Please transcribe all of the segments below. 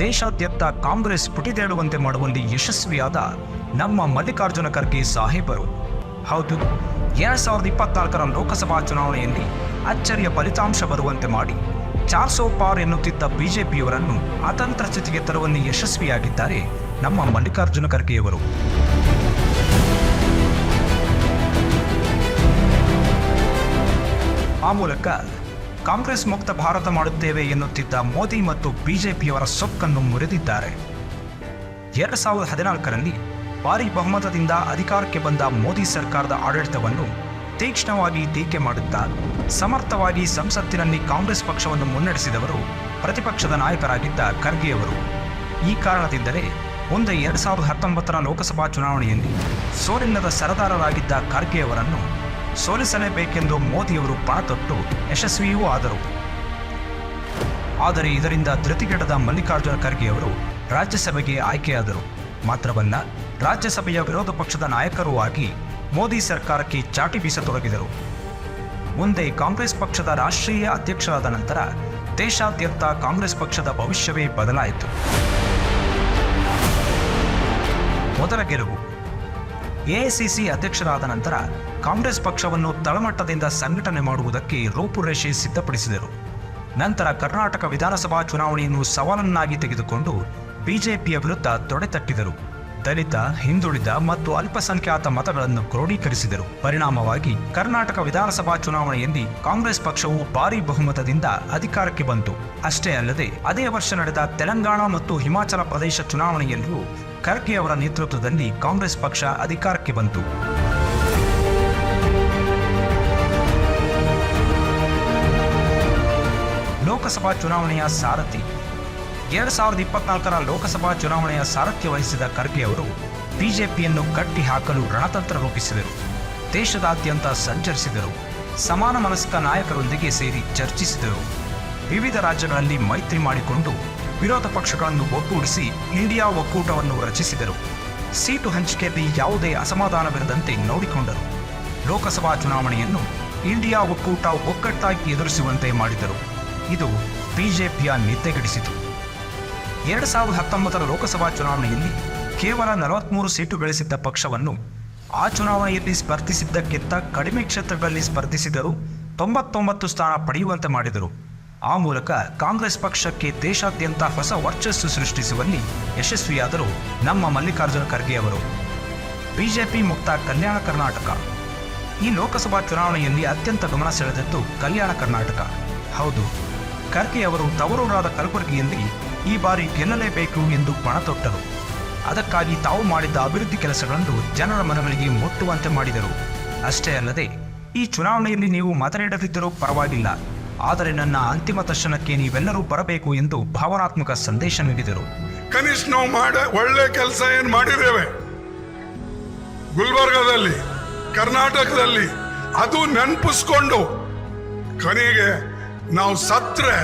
ದೇಶಾದ್ಯಂತ ಕಾಂಗ್ರೆಸ್ ಪುಟಿದೇಳುವಂತೆ ಮಾಡುವಲ್ಲಿ ಯಶಸ್ವಿಯಾದ ನಮ್ಮ ಮಲ್ಲಿಕಾರ್ಜುನ ಖರ್ಗೆ ಸಾಹೇಬರು. ಹೌದು, ಎರಡ್ ಸಾವಿರದ ಇಪ್ಪತ್ನಾಲ್ಕರ ಲೋಕಸಭಾ ಚುನಾವಣೆಯಲ್ಲಿ ಅಚ್ಚರಿಯ ಫಲಿತಾಂಶ ಬರುವಂತೆ ಮಾಡಿ ಚಾರ್ ಸೋ ಪಾರ್ ಎನ್ನುತ್ತಿದ್ದ ಬಿಜೆಪಿಯವರನ್ನು ಅತಂತ್ರ ಸ್ಥಿತಿಗೆ ತರುವಲ್ಲಿ ಯಶಸ್ವಿಯಾಗಿದ್ದಾರೆ ನಮ್ಮ ಮಲ್ಲಿಕಾರ್ಜುನ ಖರ್ಗೆಯವರು. ಆ ಮೂಲಕ ಕಾಂಗ್ರೆಸ್ ಮುಕ್ತ ಭಾರತ ಮಾಡುತ್ತೇವೆ ಎನ್ನುತ್ತಿದ್ದ ಮೋದಿ ಮತ್ತು ಬಿಜೆಪಿಯವರ ಸೊಕ್ಕನ್ನು ಮುರಿದಿದ್ದಾರೆ. ಎರಡು ಸಾವಿರದ ಹದಿನಾಲ್ಕರಲ್ಲಿ ಭಾರಿ ಬಹುಮತದಿಂದ ಅಧಿಕಾರಕ್ಕೆ ಬಂದ ಮೋದಿ ಸರ್ಕಾರದ ಆಡಳಿತವನ್ನು ತೀಕ್ಷ್ಣವಾಗಿ ಟೀಕೆ ಮಾಡುತ್ತಾ ಸಮರ್ಥವಾಗಿ ಸಂಸತ್ತಿನಲ್ಲಿ ಕಾಂಗ್ರೆಸ್ ಪಕ್ಷವನ್ನು ಮುನ್ನಡೆಸಿದವರು ಪ್ರತಿಪಕ್ಷದ ನಾಯಕರಾಗಿದ್ದ ಖರ್ಗೆಯವರು. ಈ ಕಾರಣದಿಂದಲೇ ಮುಂದೆ ಎರಡು ಸಾವಿರದ ಹತ್ತೊಂಬತ್ತರ ಲೋಕಸಭಾ ಚುನಾವಣೆಯಲ್ಲಿ ಸೋಲಿಲ್ಲದ ಸರದಾರರಾಗಿದ್ದ ಖರ್ಗೆಯವರನ್ನು ಸೋಲಿಸಲೇಬೇಕೆಂದು ಮೋದಿಯವರು ಪಣತೊಟ್ಟು ಯಶಸ್ವಿಯೂ ಆದರು. ಆದರೆ ಇದರಿಂದ ಧೃತಿಗೆಡದ ಮಲ್ಲಿಕಾರ್ಜುನ ಖರ್ಗೆಯವರು ರಾಜ್ಯಸಭೆಗೆ ಆಯ್ಕೆಯಾದರು. ಮಾತ್ರವಲ್ಲ, ರಾಜ್ಯಸಭೆಯ ವಿರೋಧ ಪಕ್ಷದ ನಾಯಕರೂ ಆಗಿ ಮೋದಿ ಸರ್ಕಾರಕ್ಕೆ ಚಾಟಿ ಬೀಸತೊಡಗಿದರು. ಮುಂದೆ ಕಾಂಗ್ರೆಸ್ ಪಕ್ಷದ ರಾಷ್ಟ್ರೀಯ ಅಧ್ಯಕ್ಷರಾದ ನಂತರ ದೇಶಾದ್ಯಂತ ಕಾಂಗ್ರೆಸ್ ಪಕ್ಷದ ಭವಿಷ್ಯವೇ ಬದಲಾಯಿತು. ಮೊದಲ ಗೆಲುವು. ಎಐಸಿಸಿ ಅಧ್ಯಕ್ಷರಾದ ನಂತರ ಕಾಂಗ್ರೆಸ್ ಪಕ್ಷವನ್ನು ತಳಮಟ್ಟದಿಂದ ಸಂಘಟನೆ ಮಾಡುವುದಕ್ಕೆ ರೂಪುರೇಷೆ ಸಿದ್ಧಪಡಿಸಿದರು. ನಂತರ ಕರ್ನಾಟಕ ವಿಧಾನಸಭಾ ಚುನಾವಣೆಯನ್ನು ಸವಾಲನ್ನಾಗಿ ತೆಗೆದುಕೊಂಡು ಬಿಜೆಪಿಯ ವಿರುದ್ಧ ತೊಡೆತಟ್ಟಿದರು ದಲಿತ, ಹಿಂದುಳಿದ ಮತ್ತು ಅಲ್ಪಸಂಖ್ಯಾತ ಮತಗಳನ್ನು ಕ್ರೋಢೀಕರಿಸಿದರು. ಪರಿಣಾಮವಾಗಿ ಕರ್ನಾಟಕ ವಿಧಾನಸಭಾ ಚುನಾವಣೆಯಲ್ಲಿ ಕಾಂಗ್ರೆಸ್ ಪಕ್ಷವು ಭಾರೀ ಬಹುಮತದಿಂದ ಅಧಿಕಾರಕ್ಕೆ ಬಂತು. ಅಷ್ಟೇ ಅಲ್ಲದೆ, ಅದೇ ವರ್ಷ ನಡೆದ ತೆಲಂಗಾಣ ಮತ್ತು ಹಿಮಾಚಲ ಪ್ರದೇಶ ಚುನಾವಣೆಯಲ್ಲಿಯೂ ಖರ್ಗೆ ಅವರ ನೇತೃತ್ವದಲ್ಲಿ ಕಾಂಗ್ರೆಸ್ ಪಕ್ಷ ಅಧಿಕಾರಕ್ಕೆ ಬಂತು. ಲೋಕಸಭಾ ಚುನಾವಣೆಯ ಸಾರಥಿ. ಎರಡು ಸಾವಿರದ ಇಪ್ಪತ್ನಾಲ್ಕರ ಲೋಕಸಭಾ ಚುನಾವಣೆಯ ಸಾರಥ್ಯ ವಹಿಸಿದ ಖರ್ಗೆ ಅವರು ಬಿಜೆಪಿಯನ್ನು ಕಟ್ಟಿ ಹಾಕಲು ರಣತಂತ್ರ ರೂಪಿಸಿದರು. ದೇಶದಾದ್ಯಂತ ಸಂಚರಿಸಿದರು. ಸಮಾನ ಮನಸ್ಕ ನಾಯಕರೊಂದಿಗೆ ಸೇರಿ ಚರ್ಚಿಸಿದರು. ವಿವಿಧ ರಾಜ್ಯಗಳಲ್ಲಿ ಮೈತ್ರಿ ಮಾಡಿಕೊಂಡು ವಿರೋಧ ಪಕ್ಷಗಳನ್ನು ಒಗ್ಗೂಡಿಸಿ ಇಂಡಿಯಾ ಒಕ್ಕೂಟವನ್ನು ರಚಿಸಿದರು. ಸೀಟು ಹಂಚಿಕೆಯಲ್ಲಿ ಯಾವುದೇ ಅಸಮಾಧಾನವಿರದಂತೆ ನೋಡಿಕೊಂಡರು. ಲೋಕಸಭಾ ಚುನಾವಣೆಯನ್ನು ಇಂಡಿಯಾ ಒಕ್ಕೂಟ ಒಗ್ಗಟ್ಟಾಗಿ ಎದುರಿಸುವಂತೆ ಮಾಡಿದರು. ಇದು ಬಿಜೆಪಿಯ ನಿದ್ದೆಗೆಡಿಸಿತು. ಎರಡು ಸಾವಿರದ ಹತ್ತೊಂಬತ್ತರ ಲೋಕಸಭಾ ಚುನಾವಣೆಯಲ್ಲಿ ಕೇವಲ ನಲವತ್ತ್ಮೂರು ಸೀಟು ಗಳಿಸಿದ್ದ ಪಕ್ಷವನ್ನು ಆ ಚುನಾವಣೆಯಲ್ಲಿ ಸ್ಪರ್ಧಿಸಿದ್ದಕ್ಕಿಂತ ಕಡಿಮೆ ಕ್ಷೇತ್ರಗಳಲ್ಲಿ ಸ್ಪರ್ಧಿಸಿದರೂ ತೊಂಬತ್ತೊಂಬತ್ತು ಸ್ಥಾನ ಪಡೆಯುವಂತೆ ಮಾಡಿದರು. ಆ ಮೂಲಕ ಕಾಂಗ್ರೆಸ್ ಪಕ್ಷಕ್ಕೆ ದೇಶಾದ್ಯಂತ ಹೊಸ ವರ್ಚಸ್ಸು ಸೃಷ್ಟಿಸುವಲ್ಲಿ ಯಶಸ್ವಿಯಾದರು ನಮ್ಮ ಮಲ್ಲಿಕಾರ್ಜುನ ಖರ್ಗೆ ಅವರು. ಬಿಜೆಪಿ ಮುಕ್ತ ಕಲ್ಯಾಣ ಕರ್ನಾಟಕ. ಈ ಲೋಕಸಭಾ ಚುನಾವಣೆಯಲ್ಲಿ ಅತ್ಯಂತ ಗಮನ ಸೆಳೆದದ್ದು ಕಲ್ಯಾಣ ಕರ್ನಾಟಕ. ಹೌದು, ಖರ್ಗೆ ಅವರು ತವರೂರಾದ ಕಲಬುರಗಿಯಲ್ಲಿ ಈ ಬಾರಿ ಗೆಲ್ಲಲೇಬೇಕು ಎಂದು ಪಣತೊಟ್ಟರು ಅದಕ್ಕಾಗಿ ತಾವು ಮಾಡಿದ್ದ ಅಭಿವೃದ್ಧಿ ಕೆಲಸಗಳನ್ನು ಜನರ ಮನಗಳಿಗೆ ಮುಟ್ಟುವಂತೆ ಮಾಡಿದರು. ಅಷ್ಟೇ ಅಲ್ಲದೆ, ಈ ಚುನಾವಣೆಯಲ್ಲಿ ನೀವು ಮತ ನೀಡದಿದ್ದರೂ ಪರವಾಗಿಲ್ಲ. ಆದರೆ ನನ್ನ ಅಂತಿಮ ದರ್ಶನಕ್ಕೆ ನೀವೆಲ್ಲರೂ ಬರಬೇಕು ಎಂದು ಭಾವನಾತ್ಮಕ ಸಂದೇಶ ನೀಡಿದರು. ಕನಿಷ್ಠ ನಾವು ಮಾಡ ಒಳ್ಳೆ ಕೆಲಸ ಏನು ಮಾಡಿದ್ದೇವೆ? ಗುಲ್ಬರ್ಗದಲ್ಲಿ ಕರ್ನಾಟಕದಲ್ಲಿ ಅದು ನೆನಪಿಸ್ಕೊಂಡು ಕನಿಗೆ ನಾವು ಸತ್ರೆ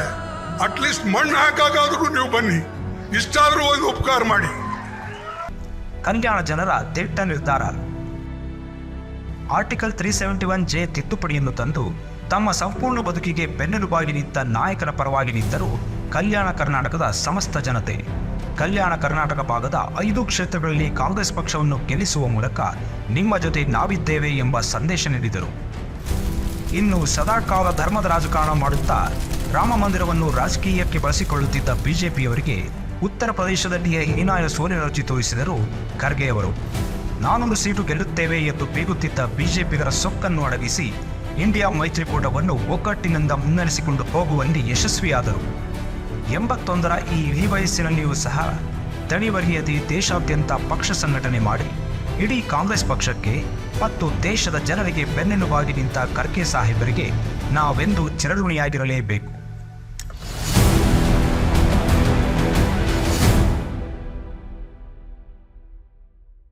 ಅಟ್ಲೀಸ್ಟ್ ಮಣ್ಣು ಹಾಕಾಗಾದ್ರೂ ನೀವು ಬನ್ನಿ. ಇಷ್ಟಾದರೂ ಒಂದು ಉಪಕಾರ ಮಾಡಿ. ಕಲ್ಯಾಣ ಜನರ ದಿಟ್ಟ ನಿರ್ಧಾರ. Article three seventy one J ತಿದ್ದುಪಡಿಯನ್ನು ತಂದು ತಮ್ಮ ಸಂಪೂರ್ಣ ಬದುಕಿಗೆ ಬೆನ್ನೆಲುಬಾಗಿ ನಿಂತ ನಾಯಕರ ಪರವಾಗಿ ನಿಂತರು ಕಲ್ಯಾಣ ಕರ್ನಾಟಕದ ಸಮಸ್ತ ಜನತೆ, ಕಲ್ಯಾಣ ಕರ್ನಾಟಕ ಭಾಗದ ಐದು ಕ್ಷೇತ್ರಗಳಲ್ಲಿ ಕಾಂಗ್ರೆಸ್ ಪಕ್ಷವನ್ನು ಗೆಲ್ಲಿಸುವ ಮೂಲಕ ನಿಮ್ಮ ಜೊತೆ ನಾವಿದ್ದೇವೆ ಎಂಬ ಸಂದೇಶ ನೀಡಿದರು. ಇನ್ನು ಸದಾಕಾಲ ಧರ್ಮದ ರಾಜಕಾರಣ ಮಾಡುತ್ತಾ ರಾಮ ಮಂದಿರವನ್ನು ರಾಜಕೀಯಕ್ಕೆ ಬಳಸಿಕೊಳ್ಳುತ್ತಿದ್ದ ಬಿಜೆಪಿಯವರಿಗೆ ಉತ್ತರ ಪ್ರದೇಶದಲ್ಲಿಯೇ ಹೀನಾಯ ಸೋಲಿನ ರುಚಿ ತೋರಿಸಿದರು ಖರ್ಗೆಯವರು ನಾನೊಂದು ಸೀಟು ಗೆಲ್ಲುತ್ತೇವೆ ಎಂದು ಬೀಗುತ್ತಿದ್ದ ಬಿಜೆಪಿಗರ ಸೊಕ್ಕನ್ನು ಅಡಗಿಸಿ ಇಂಡಿಯಾ ಮೈತ್ರಿಕೂಟವನ್ನು ಒಗ್ಗಟ್ಟಿನಿಂದ ಮುನ್ನಡೆಸಿಕೊಂಡು ಹೋಗುವಲ್ಲಿ ಯಶಸ್ವಿಯಾದರು. ಎಂಬತ್ತೊಂದರ ಈ ವಯಸ್ಸಿನಲ್ಲಿಯೂ ಸಹ ದಣಿವರಿಯದೆ ದೇಶಾದ್ಯಂತ ಪಕ್ಷ ಸಂಘಟನೆ ಮಾಡಿ, ಇಡೀ ಕಾಂಗ್ರೆಸ್ ಪಕ್ಷಕ್ಕೆ ಮತ್ತು ದೇಶದ ಜನರಿಗೆ ಬೆನ್ನೆಲುಬಾಗಿ ನಿಂತ ಖರ್ಗೆ ಸಾಹೇಬರಿಗೆ ನಾವೆಂದು ಚಿರಋಣಿಯಾಗಿರಲೇಬೇಕು.